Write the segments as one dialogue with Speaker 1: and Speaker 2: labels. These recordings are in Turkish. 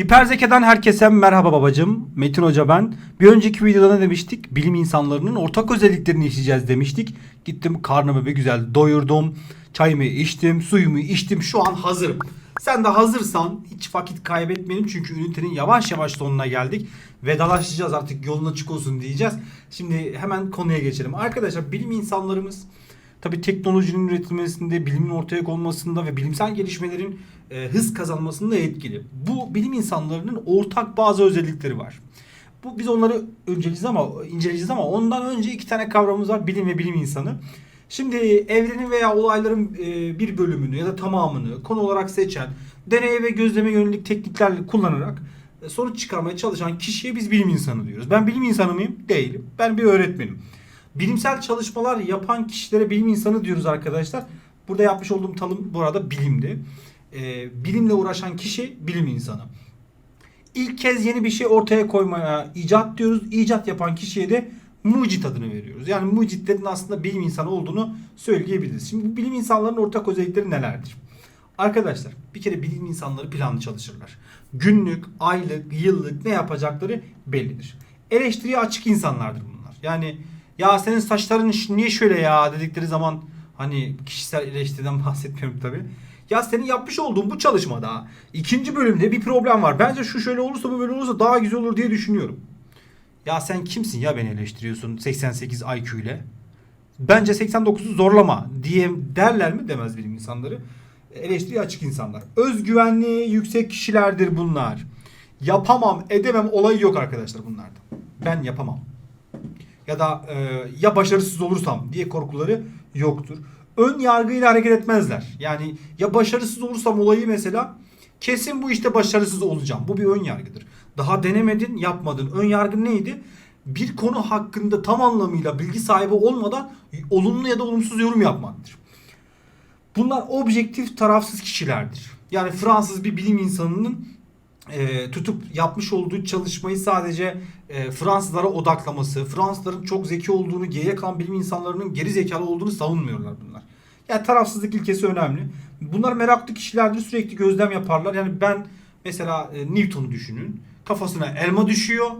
Speaker 1: Hiperzekadan herkese merhaba babacım. Metin Hoca ben. Bir önceki videoda ne demiştik? Bilim insanlarının ortak özelliklerini işleyeceğiz demiştik. Gittim karnımı bir güzel doyurdum. Çayımı içtim, suyumu içtim. Şu an hazırım. Sen de hazırsan hiç vakit kaybetmeyelim çünkü ünitenin yavaş yavaş sonuna geldik. Vedalaşacağız artık yolun açık olsun diyeceğiz. Şimdi hemen konuya geçelim. Arkadaşlar bilim insanlarımız Tabii teknolojinin üretilmesinde, bilimin ortaya konmasında ve bilimsel gelişmelerin e, hız kazanmasında etkili. Bu bilim insanlarının ortak bazı özellikleri var. Bu biz onları önceleyeceğiz ama inceleyeceğiz ama ondan önce iki tane kavramımız var. Bilim ve bilim insanı. Şimdi evrenin veya olayların e, bir bölümünü ya da tamamını konu olarak seçen, deneye ve gözleme yönelik teknikler kullanarak e, sonuç çıkarmaya çalışan kişiye biz bilim insanı diyoruz. Ben bilim insanı mıyım? Değilim. Ben bir öğretmenim. Bilimsel çalışmalar yapan kişilere bilim insanı diyoruz arkadaşlar. Burada yapmış olduğum tanım bu arada bilimdi. Ee, bilimle uğraşan kişi bilim insanı. İlk kez yeni bir şey ortaya koymaya icat diyoruz. İcat yapan kişiye de mucit adını veriyoruz. Yani mucitlerin aslında bilim insanı olduğunu söyleyebiliriz. Şimdi bu bilim insanlarının ortak özellikleri nelerdir? Arkadaşlar bir kere bilim insanları planlı çalışırlar. Günlük, aylık, yıllık ne yapacakları bellidir. Eleştiriye açık insanlardır bunlar. Yani ya senin saçların niye şöyle ya dedikleri zaman hani kişisel eleştiriden bahsetmiyorum tabi. Ya senin yapmış olduğun bu çalışmada ikinci bölümde bir problem var. Bence şu şöyle olursa bu böyle olursa daha güzel olur diye düşünüyorum. Ya sen kimsin ya beni eleştiriyorsun 88 IQ ile? Bence 89'u zorlama diye derler mi demez bilim insanları. Eleştiriye açık insanlar. Özgüvenliği yüksek kişilerdir bunlar. Yapamam, edemem olayı yok arkadaşlar bunlarda. Ben yapamam ya da e, ya başarısız olursam diye korkuları yoktur. Ön yargıyla hareket etmezler. Yani ya başarısız olursam olayı mesela kesin bu işte başarısız olacağım. Bu bir ön yargıdır. Daha denemedin, yapmadın. Ön yargın neydi? Bir konu hakkında tam anlamıyla bilgi sahibi olmadan olumlu ya da olumsuz yorum yapmaktır. Bunlar objektif, tarafsız kişilerdir. Yani Fransız bir bilim insanının e, tutup yapmış olduğu çalışmayı sadece e, Fransızlara odaklaması, Fransızların çok zeki olduğunu, geriye kalan bilim insanlarının geri zekalı olduğunu savunmuyorlar bunlar. Yani tarafsızlık ilkesi önemli. Bunlar meraklı kişilerdir, sürekli gözlem yaparlar. Yani ben mesela e, Newton'u düşünün. Kafasına elma düşüyor,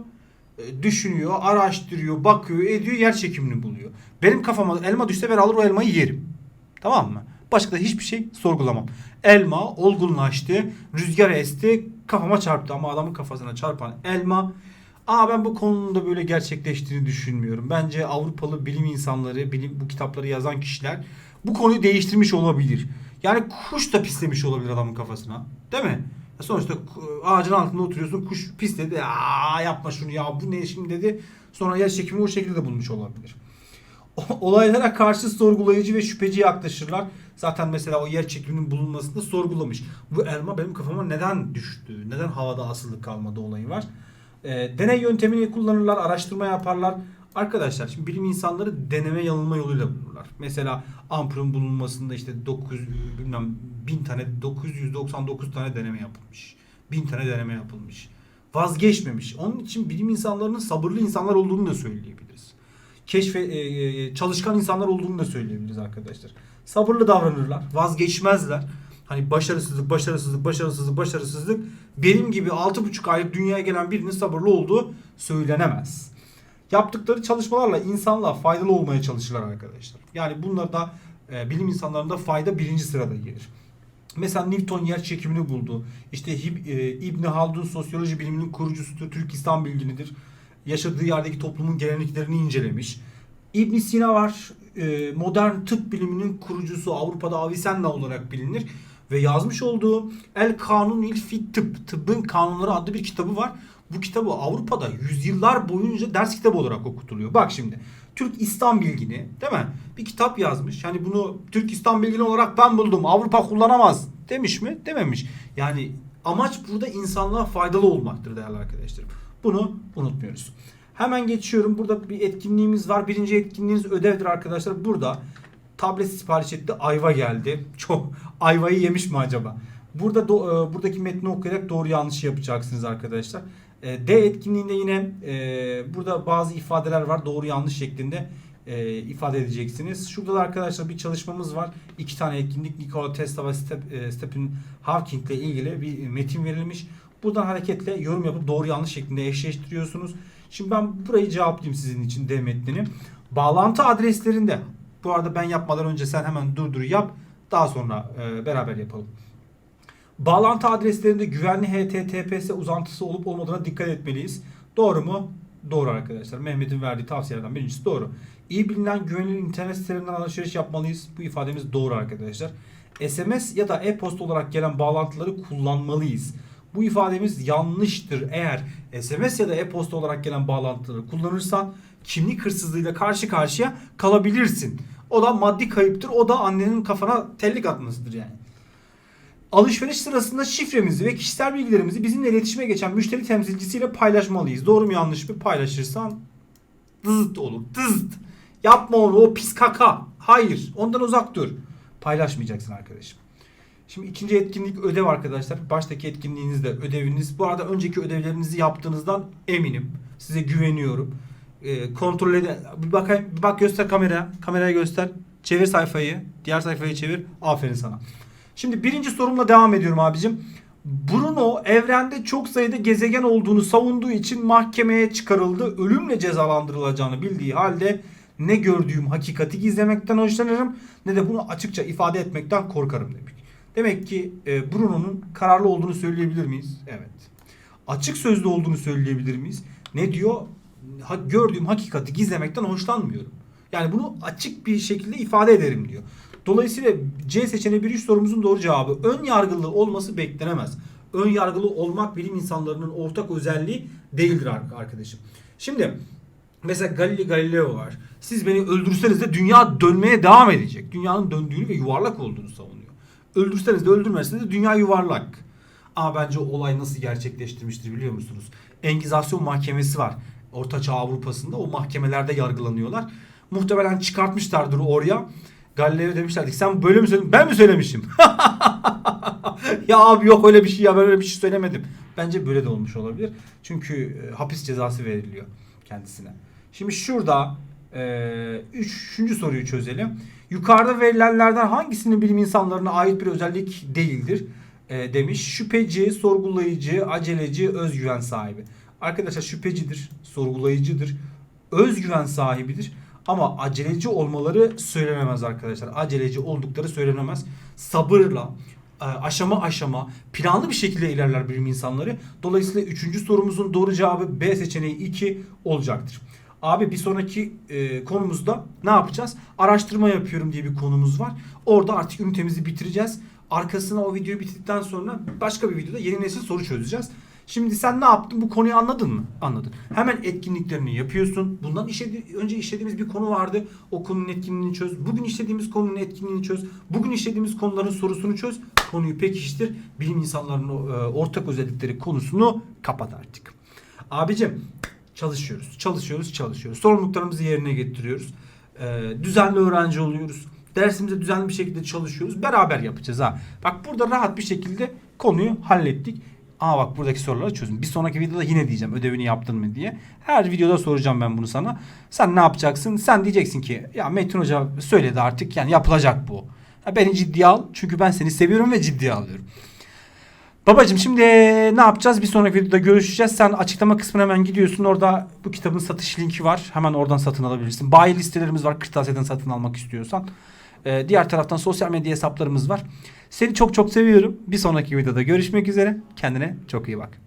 Speaker 1: e, düşünüyor, araştırıyor, bakıyor, ediyor, yer çekimini buluyor. Benim kafama elma düşse ben alır o elmayı yerim. Tamam mı? Başka da hiçbir şey sorgulamam. Elma olgunlaştı, rüzgar esti, kafama çarptı ama adamın kafasına çarpan elma Aa ben bu konuda böyle gerçekleştiğini düşünmüyorum. Bence Avrupalı bilim insanları, bilim bu kitapları yazan kişiler bu konuyu değiştirmiş olabilir. Yani kuş da pislemiş olabilir adamın kafasına. Değil mi? Sonuçta ağacın altında oturuyorsun kuş pisledi. Aa yapma şunu ya bu ne şimdi dedi. Sonra yer çekimi o şekilde de bulmuş olabilir. Olaylara karşı sorgulayıcı ve şüpheci yaklaşırlar. Zaten mesela o yer çekiminin bulunmasında sorgulamış. Bu elma benim kafama neden düştü? Neden havada asılı kalmadı olayı var. E, deney yöntemini kullanırlar, araştırma yaparlar. Arkadaşlar şimdi bilim insanları deneme yanılma yoluyla bulurlar. Mesela ampulün bulunmasında işte 9 bilmem 1000 tane 999 tane deneme yapılmış. 1000 tane deneme yapılmış. Vazgeçmemiş. Onun için bilim insanlarının sabırlı insanlar olduğunu da söyleyebiliriz. Keşfe e, e, çalışkan insanlar olduğunu da söyleyebiliriz arkadaşlar. Sabırlı davranırlar, vazgeçmezler. Hani başarısızlık, başarısızlık, başarısızlık, başarısızlık benim gibi 6,5 aylık dünyaya gelen birinin sabırlı olduğu söylenemez. Yaptıkları çalışmalarla insanlığa faydalı olmaya çalışırlar arkadaşlar. Yani bunlarda e, bilim insanlarında fayda birinci sırada gelir. Mesela Newton yer çekimini buldu. İşte e, İbn Haldun sosyoloji biliminin kurucusudur. Türk İslam bilginidir. Yaşadığı yerdeki toplumun geleneklerini incelemiş. İbn Sina var. E, modern tıp biliminin kurucusu Avrupa'da Avicenna olarak bilinir ve yazmış olduğu El Kanun il Fit Tıp, Tıbbın Kanunları adlı bir kitabı var. Bu kitabı Avrupa'da yüzyıllar boyunca ders kitabı olarak okutuluyor. Bak şimdi Türk İslam bilgini değil mi? Bir kitap yazmış. Yani bunu Türk İslam bilgini olarak ben buldum. Avrupa kullanamaz demiş mi? Dememiş. Yani amaç burada insanlığa faydalı olmaktır değerli arkadaşlarım. Bunu unutmuyoruz. Hemen geçiyorum. Burada bir etkinliğimiz var. Birinci etkinliğiniz ödevdir arkadaşlar. Burada tablet sipariş etti. Ayva geldi. Çok ayvayı yemiş mi acaba? Burada do, e, buradaki metni okuyarak doğru yanlış yapacaksınız arkadaşlar. E, D etkinliğinde yine e, burada bazı ifadeler var. Doğru yanlış şeklinde e, ifade edeceksiniz. Şurada da arkadaşlar bir çalışmamız var. İki tane etkinlik Nikola Tesla ve e, Stephen Hawking ile ilgili bir metin verilmiş. Buradan hareketle yorum yapıp doğru yanlış şeklinde eşleştiriyorsunuz. Şimdi ben burayı cevaplayayım sizin için D metnini. Bağlantı adreslerinde bu arada ben yapmadan önce sen hemen durdur yap. Daha sonra e, beraber yapalım. Bağlantı adreslerinde güvenli HTTPS uzantısı olup olmadığına dikkat etmeliyiz. Doğru mu? Doğru arkadaşlar. Mehmet'in verdiği tavsiyelerden birincisi doğru. İyi bilinen güvenilir internet sitelerinden alışveriş yapmalıyız. Bu ifademiz doğru arkadaşlar. SMS ya da e-posta olarak gelen bağlantıları kullanmalıyız. Bu ifademiz yanlıştır. Eğer SMS ya da e-posta olarak gelen bağlantıları kullanırsan kimlik hırsızlığıyla karşı karşıya kalabilirsin. O da maddi kayıptır. O da annenin kafana tellik atmasıdır yani. Alışveriş sırasında şifremizi ve kişisel bilgilerimizi bizimle iletişime geçen müşteri temsilcisiyle paylaşmalıyız. Doğru mu yanlış mı paylaşırsan dızıt olur. Dızıt. Yapma onu o pis kaka. Hayır ondan uzak dur. Paylaşmayacaksın arkadaşım. Şimdi ikinci etkinlik ödev arkadaşlar. Baştaki etkinliğiniz de ödeviniz. Bu arada önceki ödevlerinizi yaptığınızdan eminim. Size güveniyorum. Ee, kontrol ede bir bakayım bir bak göster kameraya. Kameraya göster. Çevir sayfayı. Diğer sayfayı çevir. Aferin sana. Şimdi birinci sorumla devam ediyorum abicim. Bruno evrende çok sayıda gezegen olduğunu savunduğu için mahkemeye çıkarıldı. Ölümle cezalandırılacağını bildiği halde ne gördüğüm hakikati gizlemekten hoşlanırım ne de bunu açıkça ifade etmekten korkarım demiş. Demek ki e, Bruno'nun kararlı olduğunu söyleyebilir miyiz? Evet. Açık sözlü olduğunu söyleyebilir miyiz? Ne diyor? Ha, gördüğüm hakikati gizlemekten hoşlanmıyorum. Yani bunu açık bir şekilde ifade ederim diyor. Dolayısıyla C seçeneği bir üç sorumuzun doğru cevabı. Ön yargılı olması beklenemez. Ön yargılı olmak bilim insanlarının ortak özelliği değildir ar- arkadaşım. Şimdi mesela Galileo Galileo var. Siz beni öldürseniz de dünya dönmeye devam edecek. Dünyanın döndüğünü ve yuvarlak olduğunu savunuyor. Öldürseniz de öldürmezseniz de dünya yuvarlak. Ama bence olay nasıl gerçekleştirmiştir biliyor musunuz? Engizasyon mahkemesi var. Ortaçağ Avrupa'sında o mahkemelerde yargılanıyorlar. Muhtemelen çıkartmışlardır oraya. Galileo demişlerdi sen böyle mi söyledin? Ben mi söylemişim? ya abi yok öyle bir şey ya ben öyle bir şey söylemedim. Bence böyle de olmuş olabilir. Çünkü e, hapis cezası veriliyor kendisine. Şimdi şurada e, üçüncü soruyu çözelim. Yukarıda verilenlerden hangisinin bilim insanlarına ait bir özellik değildir? E, demiş. Şüpheci, sorgulayıcı, aceleci, özgüven sahibi. Arkadaşlar şüphecidir, sorgulayıcıdır, özgüven sahibidir. Ama aceleci olmaları söylenemez arkadaşlar. Aceleci oldukları söylenemez. Sabırla, e, aşama aşama planlı bir şekilde ilerler bilim insanları. Dolayısıyla üçüncü sorumuzun doğru cevabı B seçeneği 2 olacaktır. Abi bir sonraki e, konumuzda ne yapacağız? Araştırma yapıyorum diye bir konumuz var. Orada artık ünitemizi bitireceğiz. Arkasına o videoyu bitirdikten sonra başka bir videoda yeni nesil soru çözeceğiz. Şimdi sen ne yaptın? Bu konuyu anladın mı? Anladın. Hemen etkinliklerini yapıyorsun. Bundan işledi, önce işlediğimiz bir konu vardı. O konunun etkinliğini çöz. Bugün işlediğimiz konunun etkinliğini çöz. Bugün işlediğimiz konuların sorusunu çöz. Konuyu pekiştir. Bilim insanlarının e, ortak özellikleri konusunu kapat artık. Abicim çalışıyoruz. Çalışıyoruz, çalışıyoruz. Sorumluluklarımızı yerine getiriyoruz. E, düzenli öğrenci oluyoruz. Dersimize düzenli bir şekilde çalışıyoruz. Beraber yapacağız ha. Bak burada rahat bir şekilde konuyu hallettik. Aa bak buradaki soruları çözün. Bir sonraki videoda yine diyeceğim ödevini yaptın mı diye. Her videoda soracağım ben bunu sana. Sen ne yapacaksın? Sen diyeceksin ki ya Metin Hoca söyledi artık yani yapılacak bu. Ha, beni ciddiye al çünkü ben seni seviyorum ve ciddiye alıyorum. Babacım şimdi ne yapacağız? Bir sonraki videoda görüşeceğiz. Sen açıklama kısmına hemen gidiyorsun. Orada bu kitabın satış linki var. Hemen oradan satın alabilirsin. Bayi listelerimiz var. Kırtasiye'den satın almak istiyorsan. Ee, diğer taraftan sosyal medya hesaplarımız var. Seni çok çok seviyorum. Bir sonraki videoda görüşmek üzere. Kendine çok iyi bak.